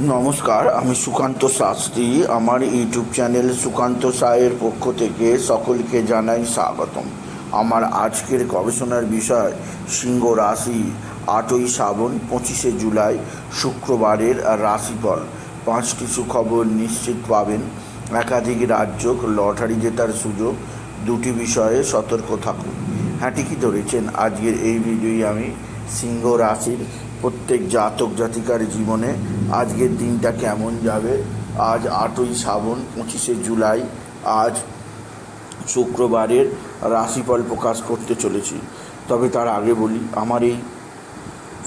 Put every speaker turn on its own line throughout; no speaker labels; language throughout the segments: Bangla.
নমস্কার, আমি সুকান্ত শাস্ত্রী। আমার ইউটিউব চ্যানেল সুকান্ত সায়ের পক্ষ থেকে সকলকে জানাই স্বাগতম। আমার আজকের গবেষণার বিষয়, সিংহ রাশি, আটই শ্রাবণ, পঁচিশে জুলাই, শুক্রবারের রাশিফল। পাঁচটি সুখবর নিশ্চিত পাবেন। একাধিক রাজ্য লটারি জেতার সুযোগ, দুটি বিষয়ে সতর্ক থাকুন। হ্যাঁ ঠিকই ধরেছেন। আজকের এই ভিডিওই আমি সিংহ রাশির প্রত্যেক জাতক জাতিকার জীবনে আজকের দিনটা কেমন যাবে? আজ আটই শ্রাবণ, পঁচিশে জুলাই, আজ শুক্রবারের রাশিফল প্রকাশ করতে চলেছি। তবে তার আগে বলি, আমার এই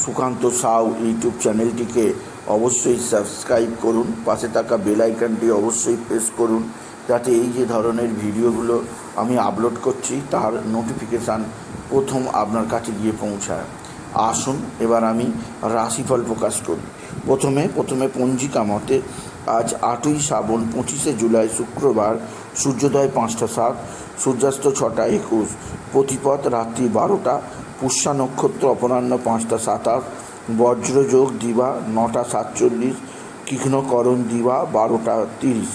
সুকান্ত সাউ ইউটিউব চ্যানেলটিকে অবশ্যই সাবস্ক্রাইব করুন, পাশে থাকা বেল আইকনটি অবশ্যই প্রেস করুন, যাতে এই যে ধরনের ভিডিওগুলো আমি আপলোড করছি, তার নোটিফিকেশান প্রথম আপনার কাছে গিয়ে পৌঁছায়। আসুন, এবার আমি রাশিফল প্রকাশ করি। প্রথমে প্রথমে পঞ্জিকা মতে, আজ আটই শ্রাবণ, পঁচিশে জুলাই, শুক্রবার, সূর্যোদয় পাঁচটা সাত, সূর্যাস্ত ছটা একুশ প্রতিপথ রাত্রি বারোটা, পুষ্যা নক্ষত্র অপরাহ্ন পাঁচটা সাতাশ, বজ্রযোগ দিবা নটা সাতচল্লিশ, কৃষ্ণকরণ দিবা বারোটা তিরিশ।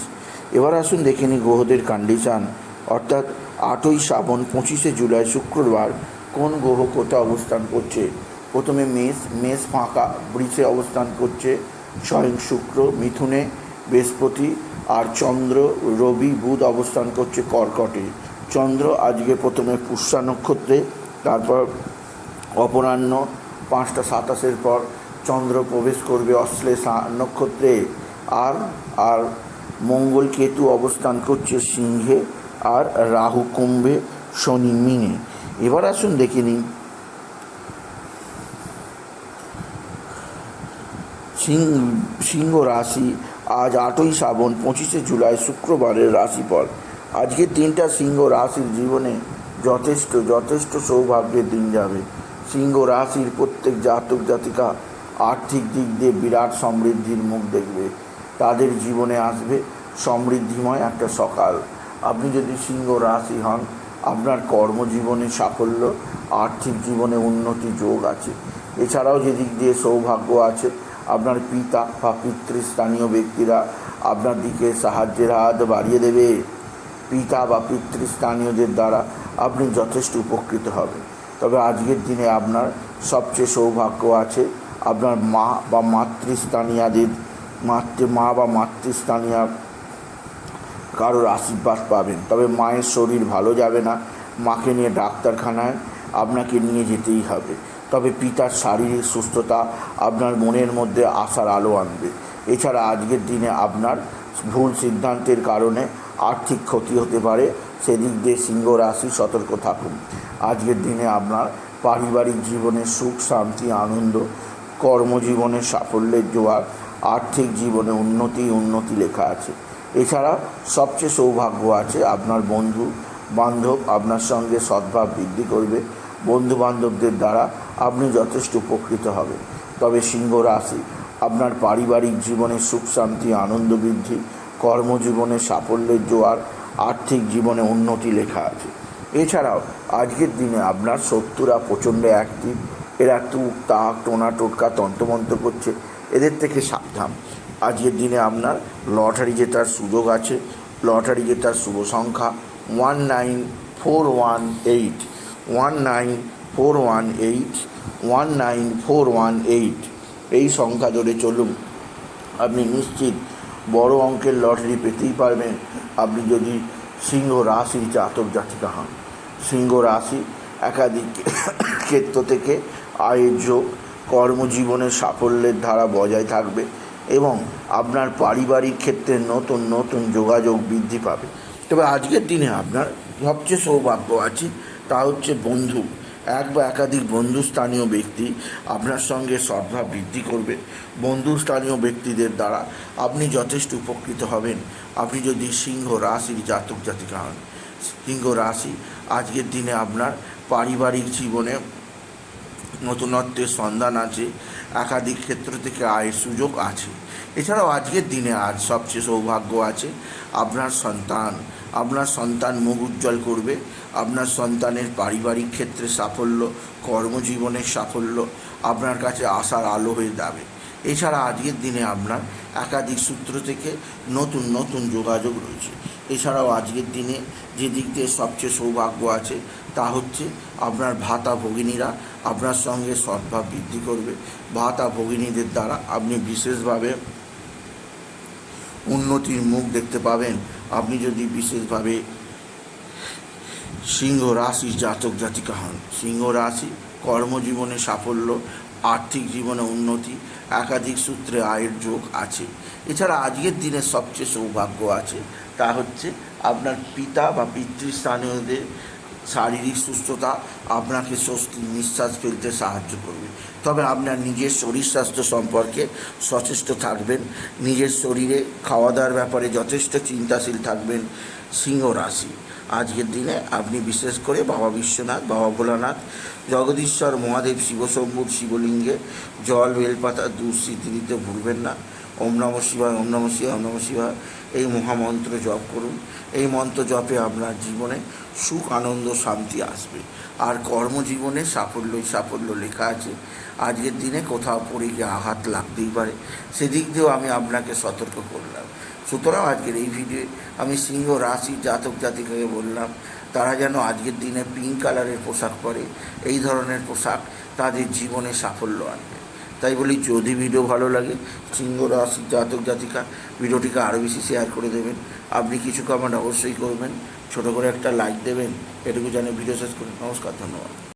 এবার আসুন দেখে নিই গ্রহদের কন্ডিশান অর্থাৎ আটই শ্রাবণ, পঁচিশে জুলাই, শুক্রবার কোন গ্রহ কোথায় অবস্থান করছে? প্রথমে মেষ মেষ ফাঁকা বৃষে অবস্থান করছে। স্বয়ং শুক্র, মিথুনে বৃহস্পতি আর চন্দ্র, রবি, বুধ অবস্থান করছে কর্কটে। চন্দ্র আজকে প্রথমে পুষ্যা নক্ষত্রে, তারপর অপরাহ্ন, পাঁচটা সাতাশের পর চন্দ্র প্রবেশ করবে অশ্লেষা নক্ষত্রে। আর আর মঙ্গল কেতু অবস্থান করছে সিংহে, আর রাহু কুম্ভে শনি মিনে। এবার আসুন, দেখে নিন সিংহ রাশি, আজ আটই শ্রাবণ, পঁচিশে জুলাই, শুক্রবারের রাশিফল। আজকের দিনটা সিংহ রাশির জীবনে যথেষ্ট যথেষ্ট সৌভাগ্যের দিন যাবে। সিংহ রাশির প্রত্যেক জাতক জাতিকা আর্থিক দিক দিয়ে বিরাট সমৃদ্ধির মুখ দেখবে। তাদের জীবনে আসবে সমৃদ্ধিময় একটা সকাল। আপনি যদি সিংহ রাশি হন আপনার কর্মজীবনে সাফল্য, আর্থিক জীবনে উন্নতি যোগ আছে। এছাড়াও যেদিক দিয়ে সৌভাগ্য আছে, আপনার পিতা বা পিতৃস্থানীয় ব্যক্তিরা আপনার দিকে সাহায্যের হাত বাড়িয়ে দেবে। পিতা বা পিতৃস্থানীয়দের দ্বারা আপনি যথেষ্ট উপকৃত হবেন। তবে আজকের দিনে আপনার সবচেয়ে সৌভাগ্য আছে, আপনার মা বা মাতৃস্থানীয়াদের, মাতৃ, মা বা মাতৃস্থানীয় কারোর আশীর্বাদ পাবেন। তবে মায়ের শরীর ভালো যাবে না। মাকে নিয়ে ডাক্তারখানায় আপনাকে নিয়ে যেতেই হবে। তবে পিতার শারীরিক সুস্থতা আপনার মনের মধ্যে আশার আলো আনবে। এছাড়া আজকের দিনে আপনার ভুল সিদ্ধান্তের কারণে আর্থিক ক্ষতি হতে পারে। সেদিক দিয়ে সিংহ রাশি সতর্ক থাকুন। আজকের দিনে আপনার পারিবারিক জীবনে সুখ, শান্তি, আনন্দ, কর্মজীবনে সাফল্যের জোয়ার, আর্থিক জীবনে উন্নতি উন্নতি লেখা আছে। এছাড়া সবচেয়ে সৌভাগ্য আছে আপনার বন্ধু বান্ধব আপনার সঙ্গে সদ্ভাব বৃদ্ধি করবে। বন্ধু বান্ধবদের দ্বারা আপনি যথেষ্ট উপকৃত হবেন। তবে সিংহ রাশি, আপনার পারিবারিক জীবনে সুখ, শান্তি, আনন্দ বৃদ্ধি, কর্মজীবনে সাফল্যের জোয়ার, আর্থিক জীবনে উন্নতি লেখা আছে। এছাড়াও আজকের দিনে আপনার শত্রুরা প্রচণ্ড অ্যাক্টিভ এরা তুক, তাক, টোনা, টোটকা, তন্ত্রমন্ত্র করছে। এদের থেকে সাবধান। আজকের দিনে আপনার লটারি জেতার সুযোগ আছে। লটারি জেতার শুভ সংখ্যা one nine four one eight. One nine four one eight. One nine four one eight. এই সংখ্যা ধরে চলুন। আপনি নিশ্চিত বড় অঙ্কের লটারি পেতেই পারবেন। আপনি যদি সিংহ রাশির জাতক জাতিকা হন। সিংহ রাশি একাধিক ক্ষেত্র থেকে আয়ের যোগ। কর্মজীবনের সাফল্যের ধারা বজায় থাকবে। এবং আপনার পারিবারিক ক্ষেত্রে নতুন নতুন যোগাযোগ বৃদ্ধি পাবে। তবে আজকের দিনে আপনার সবচেয়ে সৌভাগ্য আছে, তা হচ্ছে বন্ধু। এক বা একাধিক বন্ধুস্থানীয় ব্যক্তি আপনার সঙ্গে সদ্ভাব বৃদ্ধি করবে। বন্ধুস্থানীয় ব্যক্তিদের দ্বারা আপনি যথেষ্ট উপকৃত হবেন। আপনি যদি সিংহ রাশির জাতক জাতিকা হন, সিংহ রাশি আজকের দিনে আপনার পারিবারিক জীবনে নতুনত্বের সন্ধান আছে একাধিক ক্ষেত্র থেকে আয়ের সুযোগ আছে। এছাড়াও আজকের দিনে আজ সবচেয়ে সৌভাগ্য আছে, আপনার সন্তান আপনার সন্তান মুখ উজ্জ্বল করবে, আপনার সন্তানের পারিবারিক ক্ষেত্রে সাফল্য কর্মজীবনের সাফল্য, আপনার কাছে আশার আলো হয়ে যাবে। এছাড়া আজকের দিনে আপনার একাধিক সূত্র থেকে নতুন নতুন যোগাযোগ রয়েছে। এছাড়াও আজকের দিনে যে দিক দিয়ে সবচেয়ে সৌভাগ্য আছে, তা হচ্ছে আপনার ভাতা ভগিনীরা আপনার সঙ্গে সদ্ভাব বৃদ্ধি করবে। ভাতা ভগিনীদের দ্বারা আপনি বিশেষভাবে উন্নতির মুখ দেখতে পাবেন। আপনি যদি বিশেষভাবে সিংহ রাশি জাতক জাতিকা হন। সিংহ রাশি কর্মজীবনে সাফল্য, আর্থিক জীবনে উন্নতি, একাধিক সূত্রে আয়ের যোগ আছে। এছাড়া আজকের দিনে সবচেয়ে সৌভাগ্য আছে, তা হচ্ছে আপনার পিতা বা পিতৃস্থানীয়দের শারীরিক সুস্থতা আপনাকে স্বস্তির নিঃশ্বাস ফেলতে সাহায্য করবে। তবে আপনার নিজের শরীর স্বাস্থ্য সম্পর্কে সচেষ্ট থাকবেন। নিজের শরীরে খাওয়া দাওয়ার ব্যাপারে যথেষ্ট চিন্তাশীল থাকবেন সিংহ রাশি। আজকের দিনে আপনি বিশেষ করে বাবা বিশ্বনাথ, বাবা ভোলানাথ, জগদীশ্বর, মহাদেব, শিবশম্ভুর, শিবলিঙ্গে জল, বেলপাতা দুঃস্মৃতি দিতে ভুলবেন না। ওম নম শিবায়, ওম নম শিবায়, ওম নম শিবায়। এই মহামন্ত্র জপ করুন। এই মন্ত্র জপে আপনার জীবনে সুখ, আনন্দ, শান্তি আসবে। আর কর্মজীবনে সাফল্যই সাফল্য লেখা আছে। আজকের দিনে কোথাও পড়ে গিয়ে আঘাত লাগতেই পারে। সেদিক দিয়েও আমি আপনাকে সতর্ক করলাম। সুতরাং আজকের এই ভিডিও আমি সিংহ, রাশি, জাতক, জাতিকাকে বললাম, তারা যেন আজকের দিনে পিঙ্ক কালারের পোশাক পরে, এই ধরনের পোশাক তাদের জীবনে সাফল্য আনবে। তাই বলি যদি ভিডিও ভালো লাগে সিংহ রাশি, জাতক, জাতিকা ভিডিওটিকে আরও বেশি শেয়ার করে দেবেন। আপনি কিছু কমেন্ট অবশ্যই করবেন। ছোটো করে একটা লাইক দেবেন। এটুকু জানিয়ে ভিডিও শেষ করুন নমস্কার, ধন্যবাদ।